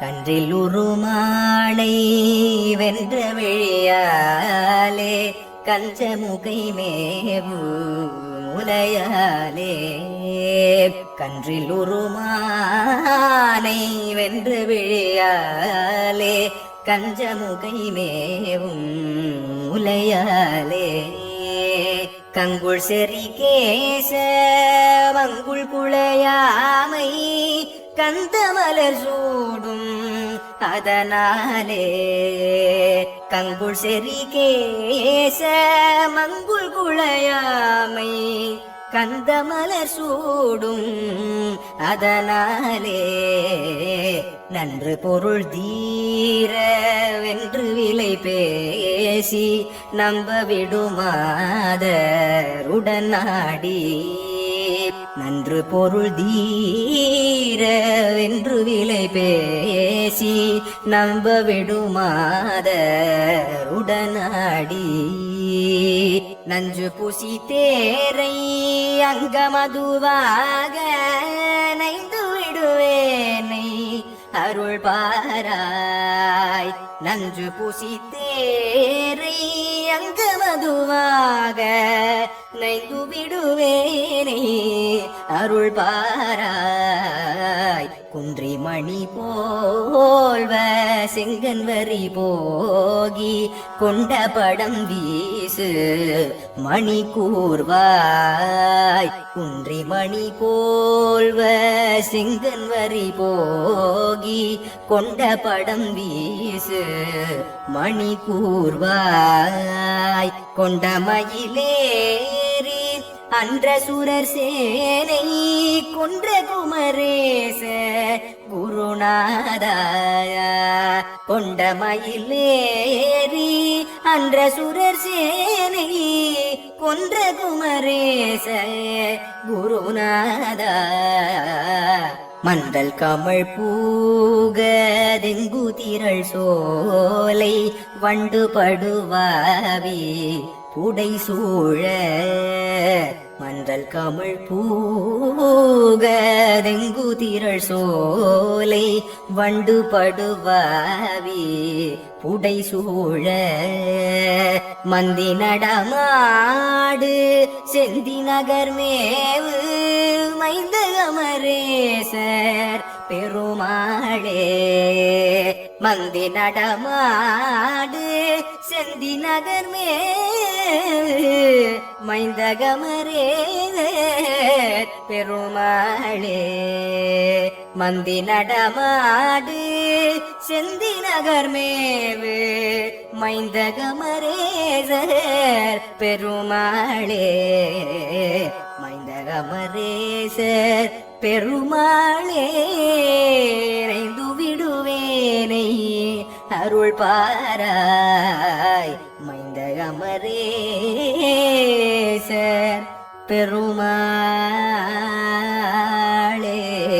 கன்றில் உருமானை வென்ற விழியாலே கஞ்சமுகை மேவு முலையாலே. கன்றில் உருமானை வென்ற விழியாலே கஞ்சமுகை மேவும் முலையாலே. கங்குள் செறி கேச மங்குள் குளையாமை கந்தமலர் சூடும் அதனாலே கங்குள் செறி கேச மங்குள் குழையாமை கந்தமலர் சூடும் அதனாலே நன்று பொருள் தீர வென்று விலை பேசி நம்ப விடுமாதருடன் நாடி நன்று பொருள் தீர வென்று விலை பேசி நம்ப விடுமாத உடனாடி நஞ்சு புசி தேரை அங்கமதுவாக நைந்து விடுவேனை அருள் பாராய். நஞ்சு புசி தேரை அங்கமதுவாக நைந்து விடுவேனை அருள் பாராய். குன்றி மணி போல்வ செங்கன் வரி போகி கொண்ட படம் வீசு மணி கூர்வாய். குன்றி மணி போல்வ செங்கன் வரி போகி கொண்ட படம் வீசு மணி கூர்வாய். கொண்ட மயிலே அன்ற சுரர் சேனை கொன்ற குமரேச குருநாதாய. கொண்ட மயிலேறி அன்ற சுரர் சேனை கொன்ற குமரேச குருநாதா மண்டல் கமழ் பூகதெங்கு திரள் சோலை வண்டு படுவாவி. புடை சூழ மன்றல் கமழ் பூகதெங்கு திரள் சோலை வண்டு படுவாவி புடை சூழ மந்தி நடமாடு செந்தி நகர் மேவு மைந்த அமரேசர் பெருமாளே மந்தி நடமாடு செந்தி நகர் மேல் மைந்தகமரே பெருமாளே. மந்தி நடமாடு செந்தி நகர் மேவு மைந்தகமரேசர் பெருமாளே. மைந்தகமரேசர் பெருமாளே. இறைந்து அருள் பாராய். மைந்த மைந்தகமரேசர் பெருமா